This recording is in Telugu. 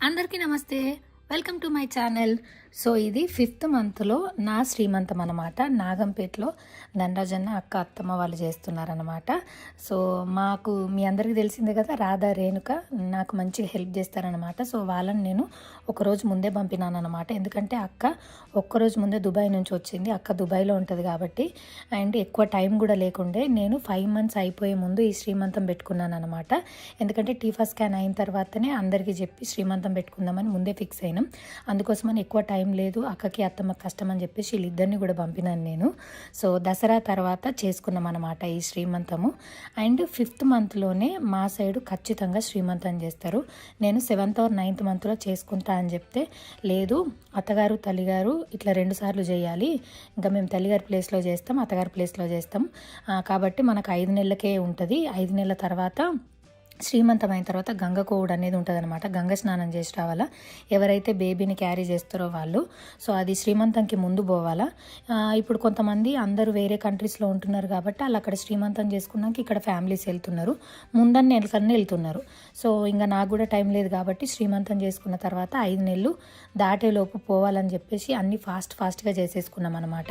అందరికీ నమస్తే. Welcome to my channel. So ఇది ఫిఫ్త్ మంత్లో నా శ్రీమంతం అనమాట నాగంపేటలో ధనరాజన్న అక్క అత్తమ్మ వాళ్ళు చేస్తున్నారనమాట సో మాకు మీ అందరికీ తెలిసిందే కదా రాధా రేణుక నాకు మంచిగా హెల్ప్ చేస్తారనమాట సో వాళ్ళని నేను ఒకరోజు ముందే పంపినాను అనమాట ఎందుకంటే అక్క ఒక్కరోజు ముందే దుబాయ్ నుంచి వచ్చింది. అక్క దుబాయ్లో ఉంటుంది కాబట్టి అండ్ ఎక్కువ టైం కూడా లేకుండే నేను ఫైవ్ మంత్స్ అయిపోయే ముందు ఈ శ్రీమంతం పెట్టుకున్నాను అనమాట ఎందుకంటే టీఫా స్కాన్ అయిన తర్వాతనే అందరికీ చెప్పి శ్రీమంతం పెట్టుకుందామని ముందే ఫిక్స్ అయినా అందుకోసమని ఎక్కువ టైం లేదు. అక్కకి అత్తమ్మ కష్టం అని చెప్పేసి వీళ్ళిద్దరిని కూడా పంపినాను నేను. సో దసరా తర్వాత చేసుకున్నాం అనమాట ఈ శ్రీమంతము. అండ్ ఫిఫ్త్ మంత్లోనే మా సైడు ఖచ్చితంగా శ్రీమంతం చేస్తారు. నేను సెవెంత్ ఆర్ నైన్త్ మంత్లో చేసుకుంటా అని చెప్తే లేదు అత్తగారు తల్లిగారు ఇట్లా రెండు సార్లు చేయాలి. ఇంకా మేము తల్లిగారి ప్లేస్లో చేస్తాం అత్తగారి ప్లేస్లో చేస్తాం. కాబట్టి మనకు ఐదు నెలలకే ఉంటుంది. ఐదు నెలల తర్వాత శ్రీమంతం అయిన తర్వాత గంగ కోవుడు అనేది ఉంటుంది అనమాట గంగ స్నానం చేసి రావాలా? ఎవరైతే బేబీని క్యారీ చేస్తారో వాళ్ళు. సో అది శ్రీమంతంకి ముందు పోవాలా? ఇప్పుడు కొంతమంది అందరూ వేరే కంట్రీస్లో ఉంటున్నారు కాబట్టి వాళ్ళు అక్కడ శ్రీమంతం చేసుకున్నాక ఇక్కడ ఫ్యామిలీస్ వెళ్తున్నారు. ముందన్న నెలకన్నా వెళ్తున్నారు. సో ఇంకా నాకు కూడా టైం లేదు కాబట్టి శ్రీమంతం చేసుకున్న తర్వాత ఐదు నెలలు దాటేలోపు పోవాలని చెప్పేసి అన్ని ఫాస్ట్ ఫాస్ట్గా చేసేసుకున్నాం అనమాట